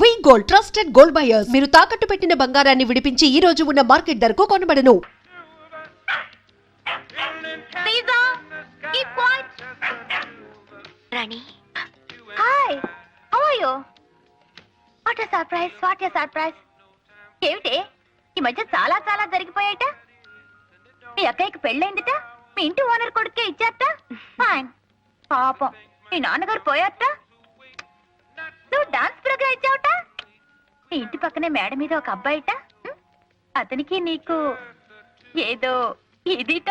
V gold trusted gold buyers మీరు తాకట్టు పెట్టిన బంగారాన్ని విడిపించి ఈ రోజు ఉన్న మార్కెట్ ధరకు కొనబడను. Rani hi how what you? What what surprise, what a ఏమిటి ఈ మధ్య చాలా చాలా జరిగిపోయాట మీ అక్కయ్యకి పెళ్ళైందిట? మీ ఇంటి ఓనర్ కొడుకే ఇచ్చారట? ఫైన్ పాపం. మీ నాన్నగారు పోయారట? నువ్వు డాన్స్ ప్రోగ్రామ్ ఇచ్చావట? ఇంటి పక్కనే మేడ మీద ఒక అబ్బాయిట? అతనికి నీకు ఏదో ఇదిట?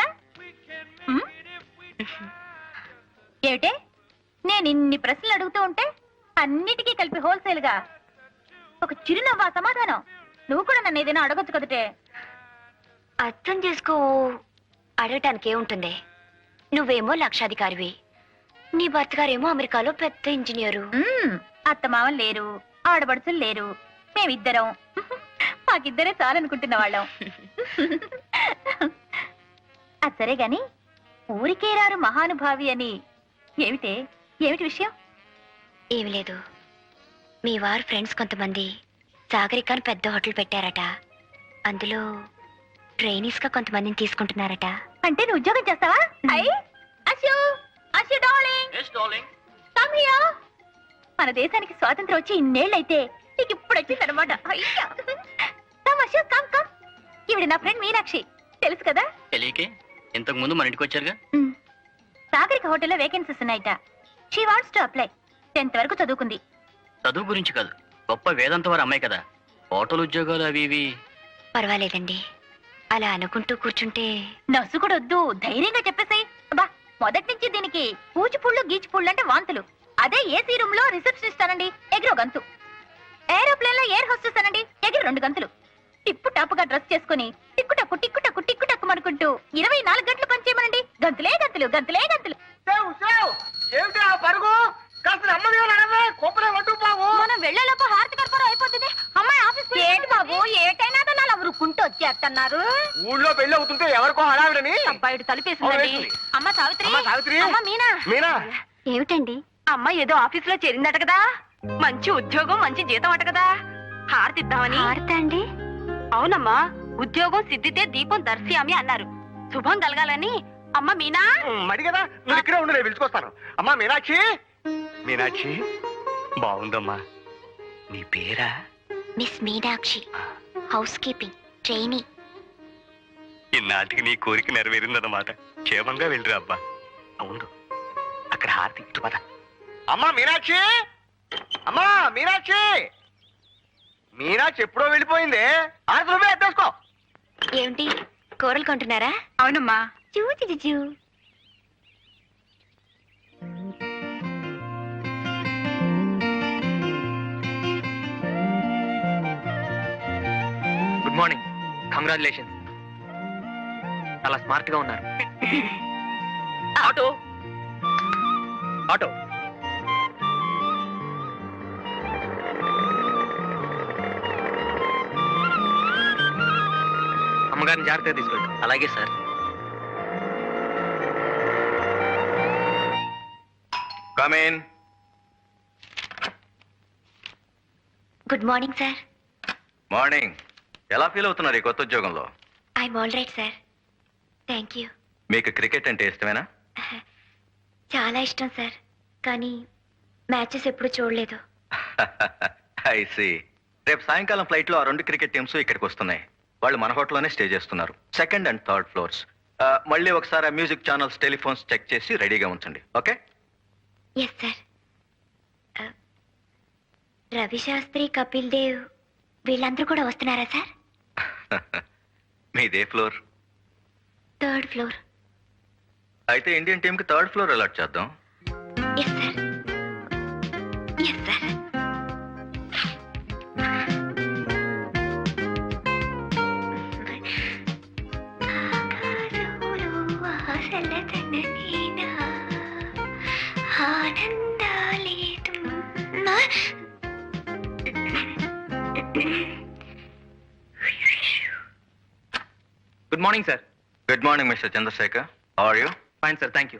ఏమిటే? నేను ఇన్ని ప్రశ్నలు అడుగుతూ ఉంటే అన్నిటికీ కలిపి హోల్సేల్గా ఒక చిరునవ్వా సమాధానం. నువ్వు కూడా నన్ను ఏదైనా అడగొచ్చు కదటే. అర్థం చేసుకో. అడగటానికి ఏముంటుంది? నువ్వేమో లక్షాధికారివి. నీ భర్త గారేమో అమెరికాలో పెద్ద ఇంజనీరు. మ్మ్, అత్త మామలు లేరు ఆడబడుచులు లేరు. మేమిద్దరం. మాకిద్దరే చాలనుకుంటున్న వాళ్ళం. అది సరే గాని ఊరికే రారు మహానుభావి అని ఏమిటే? ఏమిటి విషయం? ఏమి లేదు. మీ వారు ఫ్రెండ్స్ కొంతమంది సాగరికాని పెద్ద హోటల్ పెట్టారట. అందులో ట్రైనీస్గా కొంతమందిని తీసుకుంటున్నారట. అంటే నువ్వు ఉద్యోగం చేస్తావా? అయ్యి Ashu Ashu darling. Come here మన దేశానికి స్వాతంత్రం వచ్చి ఇన్నేళ్ళైతే నీకు ఇప్పుడు వచ్చింది అనమాట అయ్యా. Come Ashu come come. ఈవిడ నా ఫ్రెండ్ మీనాక్షి. తెలుసు కదా? తెలియకే. ఇంతకు ముందు మన ఇంటికి వచ్చారుగా. సాగరిక హోటల్లో వేకెన్సీస్ ఉన్నాయట. She wants to apply tenth వరకు చదువుకుంది. చదువు గురించి కాదు. గొప్ప వేదంత వారు అమ్మాయి కదా. హోటల్ ఉద్యోగాలు అవి ఇవి. పర్వాలేదండి. అలా అనుకుంటూ కూర్చుంటే నర్సు కూడా వద్దు. ధైర్యంగా చెప్పేసాయి. బా మొదటి నుంచి దీనికి పూచిపుళ్ళు గీచిపుళ్ళు అంటే వాంతులు. అదే ఏసీ రూమ్లో రిసెప్షనిస్ట్ అనండి ఎగిరో గంతు. ఏరోప్లేన్లో ఎయిర్ హోస్టెస్ అనండి. ఎగిరి రెండు గంతులు. టిప్పు టాపుగా డ్రెస్ చేసుకుని టిక్కు టక్కు టిక్కు టక్కు టిక్కు టక్కు అనుకుంటూ ఇరవై నాలుగు గంటలు పనిచేయమనండి గంతులే గంతులు గంతులే గంతులు. సేవ్ సేవ్ ఏమిటి ఆ పరుగు? కాస్త నెమ్మదిగా నడవే. కుప్పలే పట్టుకుపోవు మనం వెళ్ళేలోపు హారతి కర్పూరం అయిపోతుంది. అమ్మాయి ఆఫీస్ ఏంటి బాబు? ఏటైనా వచ్చేస్తున్నారు. ఊళ్ళో పెళ్ళి అవుతుంటే ఎవరికో హడావిడని. అబ్బాయిడు తలుపేసిందండి. అవును, వేసింది. అమ్మ సావిత్రి. అమ్మ సావిత్రి. అమ్మ మీనా. మీనా? ఏమిటండి? అమ్మ ఏదో ఆఫీస్లో చేరిందట కదా. మంచి ఉద్యోగం మంచి జీతం అట కదా. హారతిద్దామని. హారత అండి? అవునమ్మా ఉద్యోగం సిద్ధితే దీపం దర్శయామి అన్నారు. శుభం కలగాలని. అమ్మ మీనా? మడి కదా నువ్వు ఇక్కడే ఉండు నేను పిలుచుకొస్తాను. అమ్మా మీనాక్షి? మీనాక్షి బాగుందమ్మా. నీ పేరా? Miss Meenakshi. Housekeeping trainee ఇన్నాటికి నీ కోరిక నెరవేరిందన్నమాట. క్షేమంగా వెళ్ళిరా అబ్బా. అవును. అక్కడ హారతి ఇటు పద. అమ్మా మీనాక్షి! అమ్మా మీనాక్షి! మీనాక్షి ఎప్పుడో వెళ్ళిపోయింది. హారతి నువ్వే ఎత్తేసుకో. ఏమిటి? కూరలు కొంటున్నారా? అవునమ్మా. చూ చూ, చూ, చూ. Good morning. కంగ్రాచులేషన్ చాలా స్మార్ట్గా ఉన్నారు ఆటో. ఆటో. జాగ్రత్తగా తీసుకెళ్ళి అలాగే sir. Come in good morning sir morning ఎలా ఫీల్ అవుతున్నారు ఈ కొత్త ఉద్యోగంలో? I'm all right sir thank you మీకు క్రికెట్ అంటే ఇష్టమేనా? చాలా ఇష్టం సార్ కానీ మ్యాచెస్ ఎప్పుడు చూడలేదు. ఐ సి రేపు సాయంకాలం ఫ్లైట్లో ఆ రెండు క్రికెట్ టీమ్స్ ఇక్కడికి వస్తున్నాయి. వాళ్ళు మన హోటల్లోనే స్టే చేస్తున్నారు. సెకండ్ అండ్ థర్డ్ ఫ్లోర్స్ మళ్ళీ ఒకసారి ఆ మ్యూజిక్ ఛానల్స్ టెలిఫోన్స్ చెక్ చేసి రెడీగా ఉంచండి. Okay? Yes sir Ravi Shastri Kapil Dev వీళ్ళందరూ కూడా వస్తున్నారా సార్? మీదే ఫ్లోర్. థర్డ్ ఫ్లోర్ అయితే ఇండియన్ టీమ్కి థర్డ్ ఫ్లోర్ అలాట్ చేద్దాం. Yes sir yes sir good morning sir good morning mister Chandrasekhar are you fine sir thank you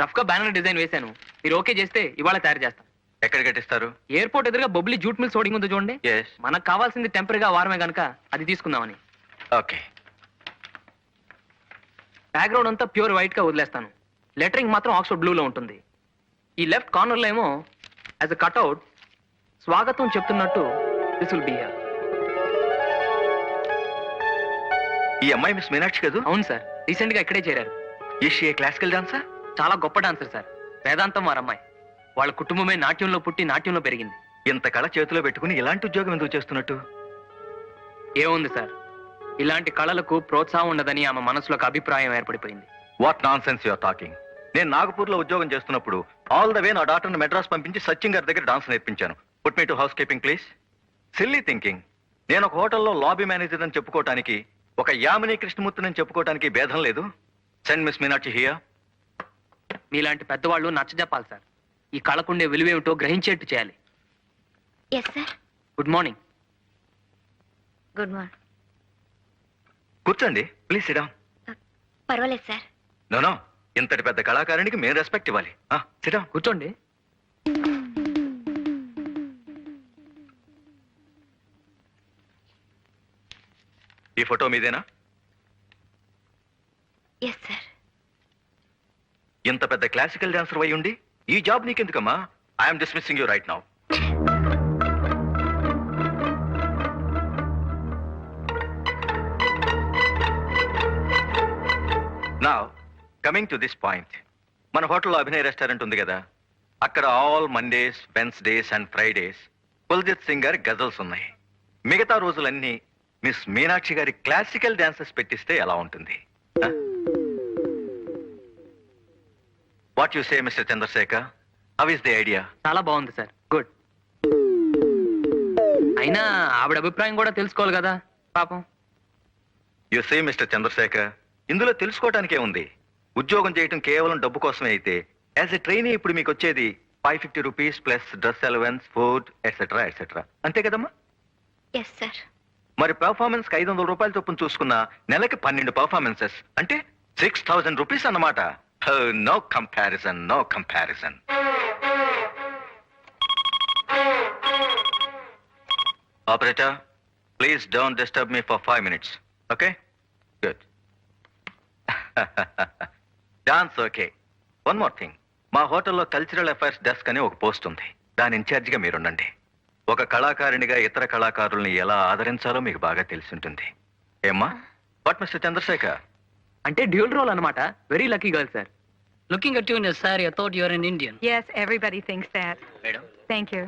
రఫ్గా banner design వేశాను. మీరు ఓకే చేస్తే ఇవాళ తయారు చేస్తాం. ఎక్కడ కట్టిస్తారు? ఎయిర్పోర్ట్ ఎదురుగా బొబ్లీ జూట్ మిల్స్ హోర్డింగ్ ఉంది చూడండి. ఎస్ మనకు కావాల్సింది టెంపరీగా వారమే గనక అది తీసుకుందామని. ఓకే బ్యాక్గ్రౌండ్ అంతా ప్యూర్ వైట్గా వదిలేస్తాను. లెటరింగ్ మాత్రం ఆక్స్ఫర్డ్ బ్లూలో ఉంటుంది. ఈ లెఫ్ట్ కార్నర్లో ఏమో యాజ్ అ కట్అవుట్ స్వాగతం చెప్తున్నట్టు దిస్ విల్ బి ఈ అమ్మాయి మిస్ మీనాక్షి కదూ? అవును సార్. రీసెంట్గా ఇక్కడే చేరారు. ఈషి క్లాసికల్ డాన్సా చాలా గొప్ప డాన్సర్ సార్. వేదాంతం వారు అమ్మాయి. వాళ్ళ కుటుంబమే నాట్యంలో పుట్టి నాట్యంలో పెరిగింది. ఇంత కళ చేతిలో పెట్టుకుని ఇలాంటి ఉద్యోగం ఎందుకు చేస్తున్నట్టు? ఏముంది సార్? ఇలాంటి కళలకు ప్రోత్సాహం ఉండదని ఆమె మనసులో ఒక అభిప్రాయం ఏర్పడిపోయింది. What nonsense your talking నేను నాగపూర్లో ఉద్యోగం చేస్తున్నప్పుడు ఆల్ ద వే నా డాక్టర్ని మెడ్రాస్ పంపించి సచిన్ గారి దగ్గర డాన్స్ నేర్పించాను. Put me to housekeeping please silly thinking నేను ఒక హోటల్లో లాబీ మేనేజర్ అని చెప్పుకోవటానికి ఒక యామిని కృష్ణమూర్తిని అని చెప్పుకోవటానికి భేదం లేదు. సెండ్ మిస్ మీనాక్షి హియర్ మీలాంటి పెద్దవాళ్ళు నచ్చజెప్పాలి సార్. ఈ కళకుండే విలువేమిటో గ్రహించేట్టు చేయాలి. Yes sir good morning good morning కూర్చోండి. ప్లీజ్ సిడా పర్వాలేదు సార్ నో నో ఇంతటి పెద్ద కళాకారునికి మేము రెస్పెక్ట్ ఇవ్వాలి. సిడా కూర్చోండి. ఈ ఫోటో మీదేనా? ఎస్ సార్ ఇంత పెద్ద క్లాసికల్ డాన్సర్ అయి ఉండి ఈ job నీకెందుకమ్మా? I'm dismissing you right now నా కమింగ్ టు దిస్ పాయింట్ మన హోటల్లో అభినయ రెస్టారెంట్ ఉంది కదా. అక్కడ all Mondays Wednesdays and Fridays Kuljit Singh గారి గజల్స్ ఉన్నాయి. మిగతా రోజులన్నీ మిస్ మీనాక్షి గారి క్లాసికల్ డాన్సెస్ పెట్టిస్తే ఎలా ఉంటుంది? What you say mister Chandrasekhar? How is the idea చాలా బాగుంది సార్. గుడ్ అయినా ఆవిడ అభిప్రాయం కూడా తెలుసుకోవాలి కదా పాపం. యు సే మిస్టర్ చంద్రశేఖర్ ఇందులో తెలుసుకోవటానికే ఉంది. ఉద్యోగం చేయటం కేవలం డబ్బు కోసమే అయితే యాజ్ ఎ ట్రైనీ ఇప్పుడు మీకు వచ్చేది five fifty rupees plus dress allowance food etcetera etcetera అంతే కదమ్మా? ఎస్ సార్ మరి పర్ఫార్మెన్స్ ఐదు వందల రూపాయల చొప్పున చూసుకున్న నెలకి పన్నెండు పర్ఫార్మెన్సెస్ అంటే సిక్స్ థౌసండ్ రూపీస్ అన్నమాట. No comparison no comparison operator please don't disturb me for five minutes okay good dance okay one more thing మా హోటల్లో కల్చరల్ అఫైర్స్ డెస్క్ అని ఒక పోస్ట్ ఉంది. దాని ఇన్ఛార్జిగా మీరుండండి. ఒక కళాకారిణిగా ఇతర కళాకారుల్ని ఎలా ఆదరించాలో మీకు బాగా తెలిసి ఉంటుంది ఏమ్మా వాట్ మిస్టర్ చంద్రశేఖర్ అంటే డ్యూల్ రోల్ అన్నమాట very lucky girl sir looking at you in sorry I thought your in Indian Yes, everybody thinks that. Madam Thank you.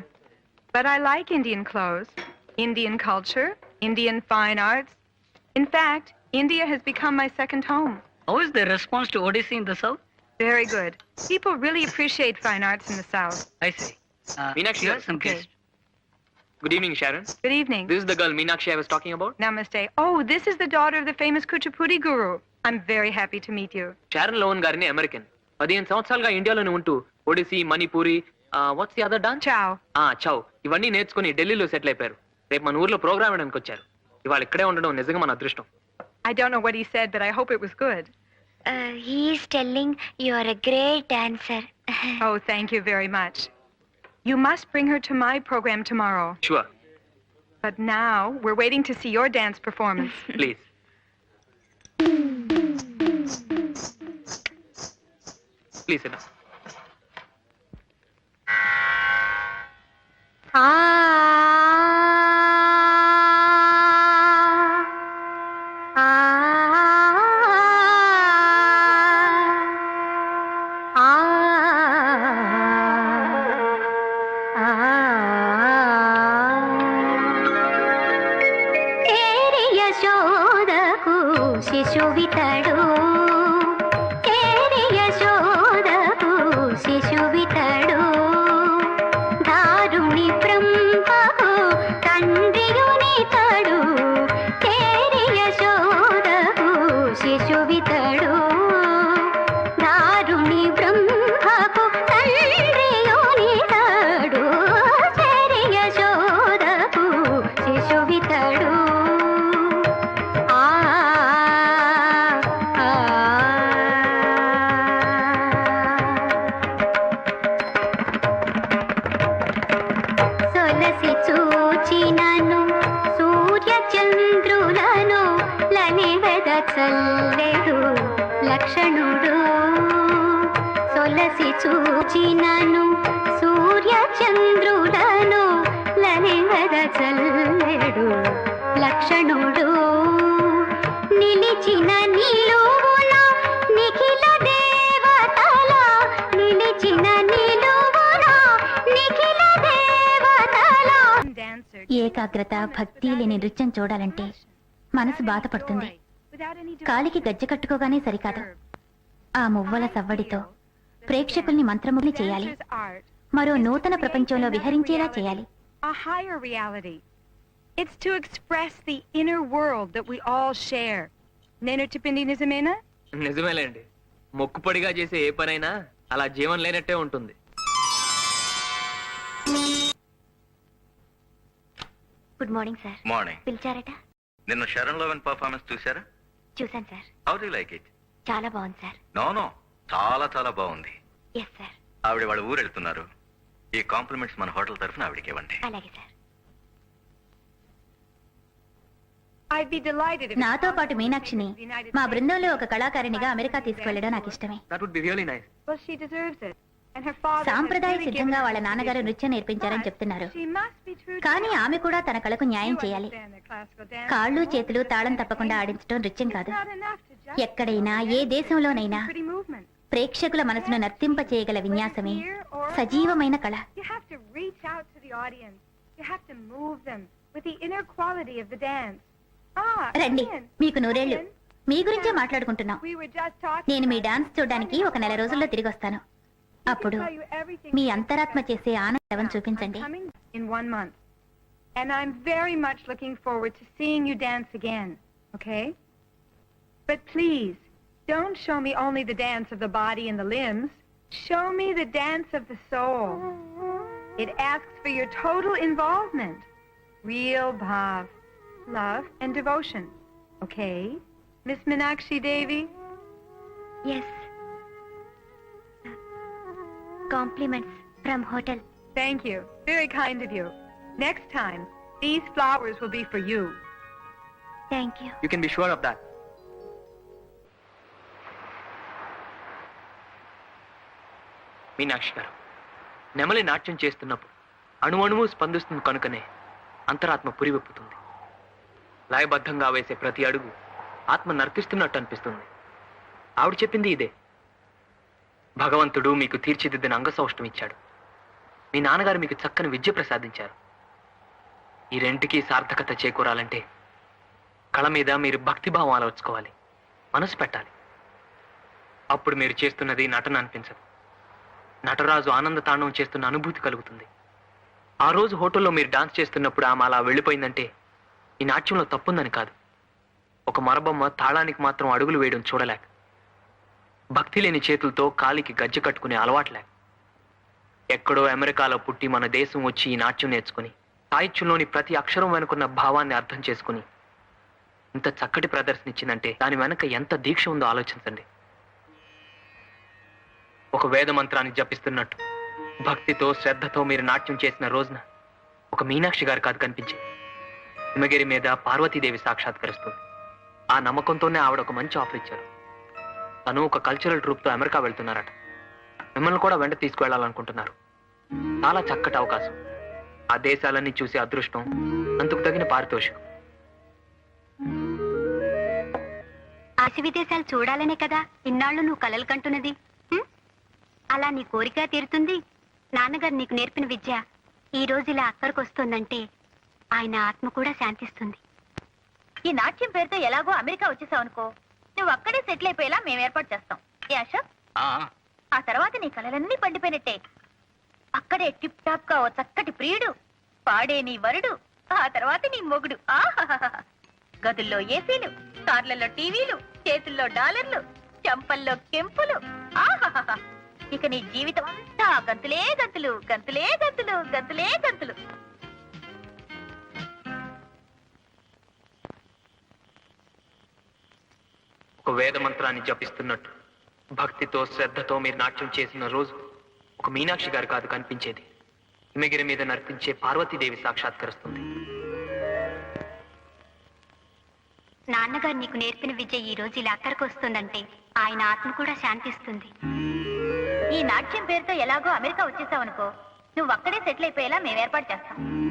But I like Indian clothes, Indian culture, Indian fine arts. In fact, India has become my second home. How is the response to Odissi in the south Very good. People really appreciate fine arts in the South. I see Meenakshi, some okay. Guest good evening Sharon Good evening. This is the girl Meenakshi I was talking about Namaste. Oh, this is the daughter of the famous Kuchipudi guru. I'm very happy to meet you. Sharon Lowen గారిని American పదిహేను సంవత్సరాలుగా ఇండియాలోనే ఉంటూ Odissi Manipuri what's the other dance Ciao. ఆ చౌ ఇవన్నీ నేర్చుకుని ఢిల్లీలో settle అయిపోయారు రేపు మన ఊర్లో ప్రోగ్రామ్ వేయడానికి వచ్చారు ఇవాళ ఇక్కడే ఉండడం నిజంగా మన అదృష్టం I don't know what he said, but I hope it was good. He is telling you are a great dancer Oh, thank you very much. You must bring her to my program tomorrow. Sure. But now we're waiting to see your dance performance. Please. Please, enough. Ah. ఏకాగ్రత భక్తి లేని నృత్యం చూడాలంటే మనసు బాధపడుతుంది. కాలికి గజ్జె కట్టుకోగానే సరికాదు. ఆ మువ్వల సవ్వడితో ప్రేక్షకుల్ని మంత్రముగ్ని చేయాలి. మరో నూతన ప్రపంచంలో విహరించేలా చేయాలి. It's to express the inner world that we all share. నేను చెప్పింది నిజమేనా? నిజమేలేండి. మొక్కుపడిగా చేసే ఏ పనైనా అలా జీవం లేనట్టే ఉంటుంది. గుడ్ మార్నింగ్ సార్ మార్నింగ్ పిలిచారట? నిన్న శరణ్ లోవెన్ పర్ఫార్మెన్స్ చూసారా చూశాను sir how do like it చాలా బాగుంది సార్ నో నో చాలా చాలా బాగుంది. ఎస్ సార్ ఆవిడ వాళ్ళ ఊరు వెళ్తున్నారు. ఈ కాంప్లిమెంట్స్ మన హోటల్ తరఫున ఆవిడకి ఇవ్వండి. అలాగే sir I'd be delighted if నాతో పాటు మీనాక్షిని మా బృందంలో ఒక కళాకారిణిగా అమెరికా తీసుకువెళ్ళడం నాకు ఇష్టమే. That would be really nice Well, she deserves it. సాంప్రదాయ సిద్ధంగా వాళ్ళ నాన్నగారు నృత్యం నేర్పించారని చెప్తున్నారు. కానీ ఆమె కూడా తన కళకు న్యాయం చేయాలి. కాళ్ళు చేతులు తాళం తప్పకుండా ఆడించడం నృత్యం కాదు. ఎక్కడైనా ఏ దేశంలోనైనా ప్రేక్షకుల మనసును నర్తింపచేయగల విన్యాసమే సజీవమైన కళ. రండి. మీకు నూరేళ్ళు మీ గురించే మాట్లాడుకుంటున్నాం. నేను మీ డాన్స్ చూడడానికి ఒక నెల రోజుల్లో తిరిగి వస్తాను అప్పుడు మీ అంతరాత్మ చేసే ఆనందం చూపించండి I'm coming in one month. And I'm very much looking forward to seeing you dance again, okay? But please, don't show me only the dance of the body and the limbs. Show me the dance of the soul. It asks for your total involvement. Real bhav, love, and devotion. Okay? Miss Minakshi Devi? Yes compliments from hotel Thank you. Very kind of you. Next time, these flowers will be for you. Thank you you can be sure of that Meenakshi గారు నెమలి నాట్యం చేస్తున్నప్పుడు అణువణువు స్పందిస్తుంది కనుకనే అంతరాత్మ పురివెప్పుతుంది లయబద్ధంగా వేసే ప్రతి అడుగు ఆత్మ నర్తిస్తున్నట్టు అనిపిస్తుంది ఆవిడ చెప్పింది ఇదే భగవంతుడు మీకు తీర్చిదిద్దిన అంగసౌష్టం ఇచ్చాడు. మీ నాన్నగారు మీకు చక్కని విద్య ప్రసాదించారు. ఈ రెంటికి సార్థకత చేకూరాలంటే కళ మీద మీరు భక్తిభావం ఆలోచుకోవాలి మనసు పెట్టాలి. అప్పుడు మీరు చేస్తున్నది నటన అనిపించదు. నటరాజు ఆనంద తాండవం చేస్తున్న అనుభూతి కలుగుతుంది. ఆ రోజు హోటల్లో మీరు డాన్స్ చేస్తున్నప్పుడు ఆమె అలా వెళ్ళిపోయిందంటే ఈ నాట్యంలో తప్పుందని కాదు. ఒక మరబొమ్మ తాళానికి మాత్రం అడుగులు వేయడం చూడలేక భక్తి లేని చేతులతో కాలికి గజ్జె కట్టుకునే అలవాట్లే. ఎక్కడో అమెరికాలో పుట్టి మన దేశం వచ్చి ఈ నాట్యం నేర్చుకుని సాహిత్యంలోని ప్రతి అక్షరం వెనుకున్న భావాన్ని అర్థం చేసుకుని. ఇంత చక్కటి ప్రదర్శన ఇచ్చిందంటే దాని వెనక ఎంత దీక్ష ఉందో ఆలోచించండి. ఒక వేద మంత్రాన్ని జపిస్తున్నట్టు భక్తితో శ్రద్ధతో మీరు నాట్యం చేసిన రోజున ఒక మీనాక్షి గారు కాదు కనిపించింది హిమగిరి మీద పార్వతీదేవి సాక్షాత్కరిస్తుంది. ఆ నమ్మకంతోనే ఆవిడ ఒక మంచి ఆఫర్ ఇచ్చారు. తను ఒక కల్చరల్ ట్రూప్తో అమెరికా వెళ్తున్నారట. మిమ్మల్ని కూడా వెంట తీసుకువెళ్ళాలనుకుంటున్నారు. చాలా చక్కటి అవకాశం. ఆ దేశాలన్నీ చూసే అదృష్టం అందుకు తగిన పారితోషికం. ఆశ విదేశాలు చూడాలనే కదా ఇన్నాళ్ళు నువ్వు కలలు కంటున్నది? హ్మ్? అలా నీ కోరిక తీరుతుంది? నాన్నగారు నీకు నేర్పిన విద్య ఈ రోజు ఇలా అక్కడికి వస్తుందంటే ఆయన ఆత్మ కూడా శాంతిస్తుంది. ఈ నాట్యం పేరుతో ఎలాగో అమెరికా వచ్చేసావు అనుకో నువ్వు అక్కడే సెటిల్ అయిపోయేలా మేము ఏర్పాటు చేస్తాం. ఏ అశోక్? ఆ, తర్వాత నీ కలలన్నీ పండిపోయినట్టే. అక్కడే టిప్ టాప్గా ఓ చక్కటి ప్రియుడు పాడే నీ వరుడు ఆ తర్వాత నీ మొగుడు. గదుల్లో ఏసీలు కార్లలో టీవీలు చేతుల్లో డాలర్లు చెంపల్లో కెంపులు. ఇక నీ జీవితం అంతా గంతులే గంతులు గంతులే గంతులు గంతులే గంతులు. ఒక వేద మంత్రాన్ని జపిస్తున్నట్టు. భక్తితో శ్రద్ధతో మీరు నాట్యం చేసిన రోజు ఒక మీనాక్షి గారు కాదు కనిపించేది. హిమగిరి మీద నర్తించే పార్వతీదేవి సాక్షాత్కరిస్తుంది. నాన్నగారు నీకు నేర్పిన విద్య ఈ రోజు ఇలా అక్కడికి వస్తుందంటే ఆయన ఆత్మ కూడా శాంతిస్తుంది. ఈ నాట్యం పేరుతో ఎలాగో అమెరికా వచ్చేసావనుకో నువ్వు అక్కడే సెటిల్ అయిపోయేలా మేము ఏర్పాటు చేస్తాం.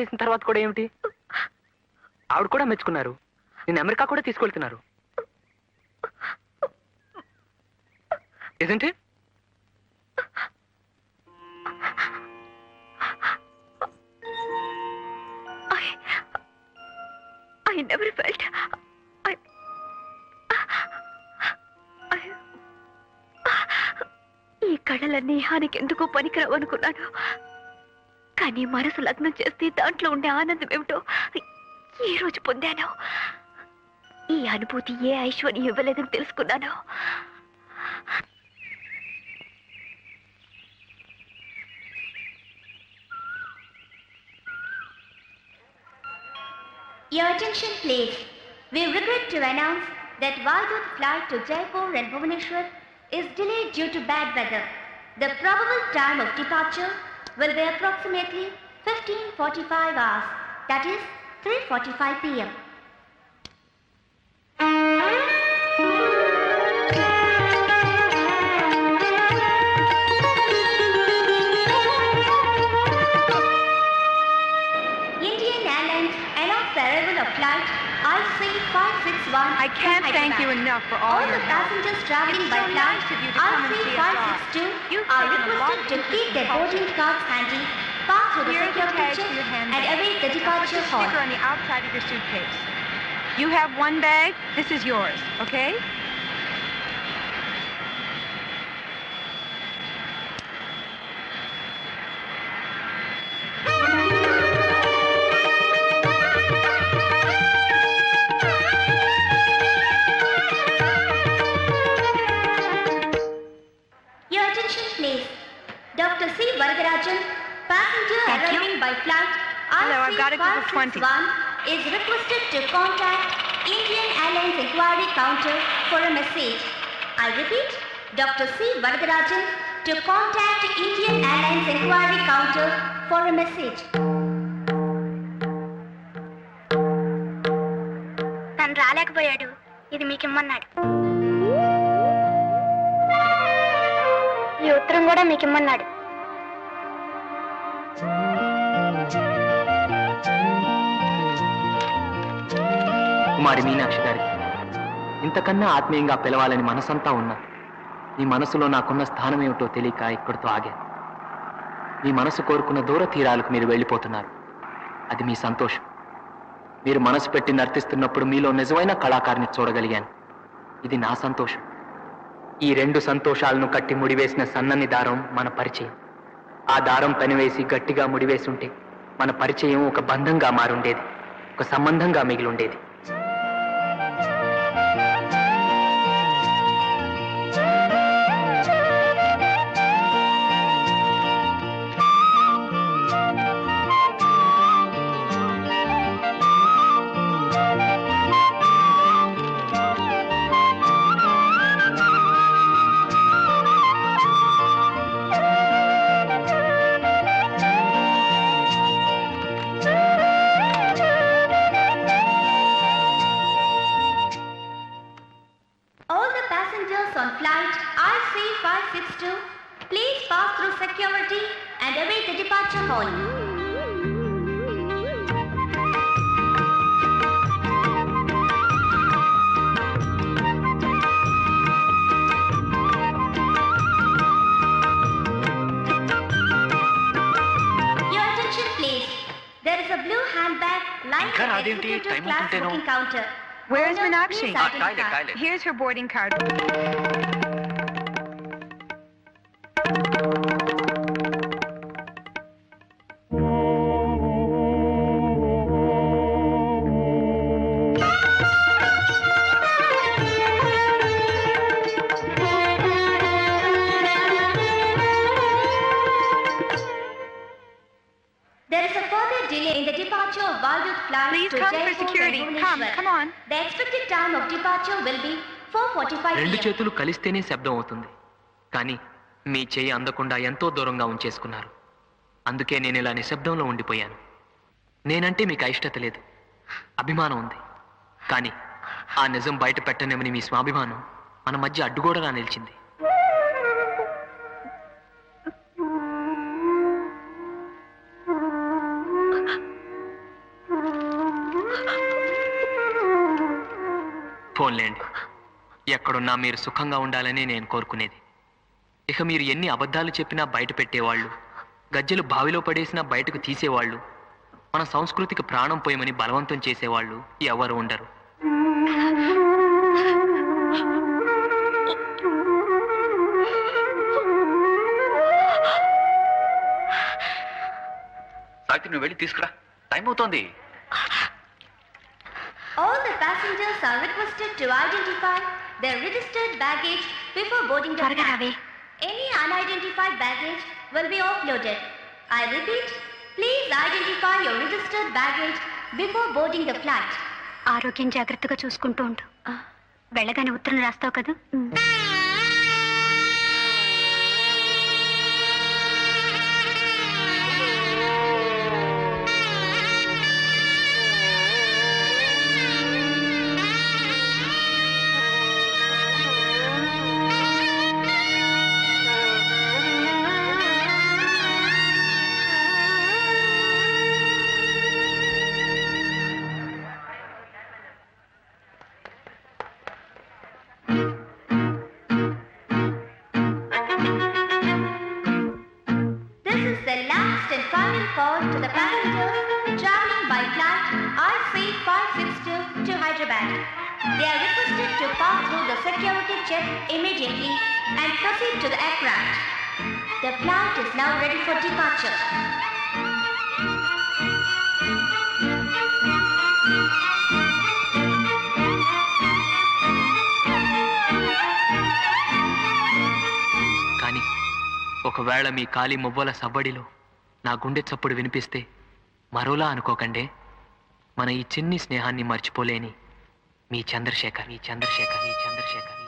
చేసిన తర్వాత కూడా ఏమిటి? ఆవిడ కూడా మెచ్చుకున్నారు. నేను అమెరికా కూడా తీసుకెళ్తున్నారు. ఏదంటే ఐ నెవర్ I. ఈ కళలన్నీ హానికి ఎందుకో పనికిరావు అనుకున్నాను? కానీ మనసు లగ్నం చేస్తే దాంట్లో ఉండే ఆనందం ఏమిటో ఈ రోజు పొందాను ఈ అనుభూతి ఏ ఐశ్వర్యం ఇవ్వలేదని తెలుసుకున్నాను Your attention please. We regret to announce that Valdut flight to Jaipur and Bhubaneswar is delayed due to bad weather. The probable time of departure will be approximately 15:45 hours. That is 3:45 p.m. enough for all, all your the passengers traveling by so nice of you to R3562 are requested to keep their boarding cards handy, pass through the secure kitchen, and await the departure hall. on the outside of your suitcase. You have one bag. This is yours, okay? Dr. C. Varadarajan, passenger Thank you. arriving by flight Hello, I've got it to the 20. IC561 is requested to contact Indian Airlines Inquiry Counter for a message. I repeat, Dr. C. Varadarajan to contact Indian Airlines Inquiry Counter for a message. తను రాలేకపోయాడు ఇది మీకు ఉత్తరం కూడా మీకు ఇమ్మన్నాడు కుమారి మీనాక్షి గారికి ఇంతకన్నా ఆత్మీయంగా పిలవాలని మనసంతా ఉన్నా నీ మనసులో నాకున్న స్థానం ఏమిటో తెలియక ఇక్కడితో ఆగాను. మీ మనసు కోరుకున్న దూర తీరాలకు మీరు వెళ్ళిపోతున్నారు. అది మీ సంతోషం. మీరు మనసు పెట్టి నర్తిస్తున్నప్పుడు మీలో నిజమైన కళాకారిని చూడగలిగాను. ఇది నా సంతోషం. ఈ రెండు సంతోషాలను కట్టి ముడివేసిన సన్నని దారం మన పరిచయం. ఆ దారం పనివేసి గట్టిగా ముడివేసుంటే మన పరిచయం ఒక బంధంగా మారుండేది ఒక సంబంధంగా మిగిలి class booking counter. Where is Meenakshi? Here's her boarding card. The expected time of departure will be 4:45 రెండు p.m. చేతులు కలిస్తేనే శబ్దం అవుతుంది. కానీ మీ చెయ్యి అందకుండా ఎంతో దూరంగా ఉంచేసుకున్నారు. అందుకే నేను ఇలా నిశ్శబ్దంలో ఉండిపోయాను. నేనంటే మీకు అయిష్టత లేదు. అభిమానం ఉంది. కానీ ఆ నిజం బయట పెట్టనేమని మీ స్వాభిమానం మన మధ్య అడ్డుగోడలా నిలిచింది. ఫోన్లేండి ఎక్కడున్నా మీరు సుఖంగా ఉండాలని నేను కోరుకునేది. ఇక మీరు ఎన్ని అబద్ధాలు చెప్పినా బయట పెట్టేవాళ్ళు గజ్జెలు బావిలో పడేసినా బయటకు తీసేవాళ్ళు మన సంస్కృతికి ప్రాణం పోయమని బలవంతం చేసేవాళ్ళు ఎవరు ఉండరు. సావిత్రి నువ్వు వెళ్ళి తీసుకురా. టైం అవుతోంది. Passengers are requested to identify their registered baggage before boarding the flight. Any unidentified baggage will be offloaded. I repeat, please identify your registered baggage before boarding the flight. ఆరోగ్యం జాగ్రత్తగా చూసుకుంటూ ఉండు వెళ్ళగానే ఉత్తరం రాస్తావు కదా safely and proceed to the aircraft. The flight is now ready for departure. కానీ ఒకవేళ మీ కాలి మువ్వల సవ్వడిలో నా గుండె చప్పుడు వినిపిస్తే మరోలా అనుకోకండే మన ఈ చిన్ని స్నేహాన్ని మర్చిపోలేని మీ చంద్రశేఖర్ మీ చంద్రశేఖర్ మీ చంద్రశేఖర్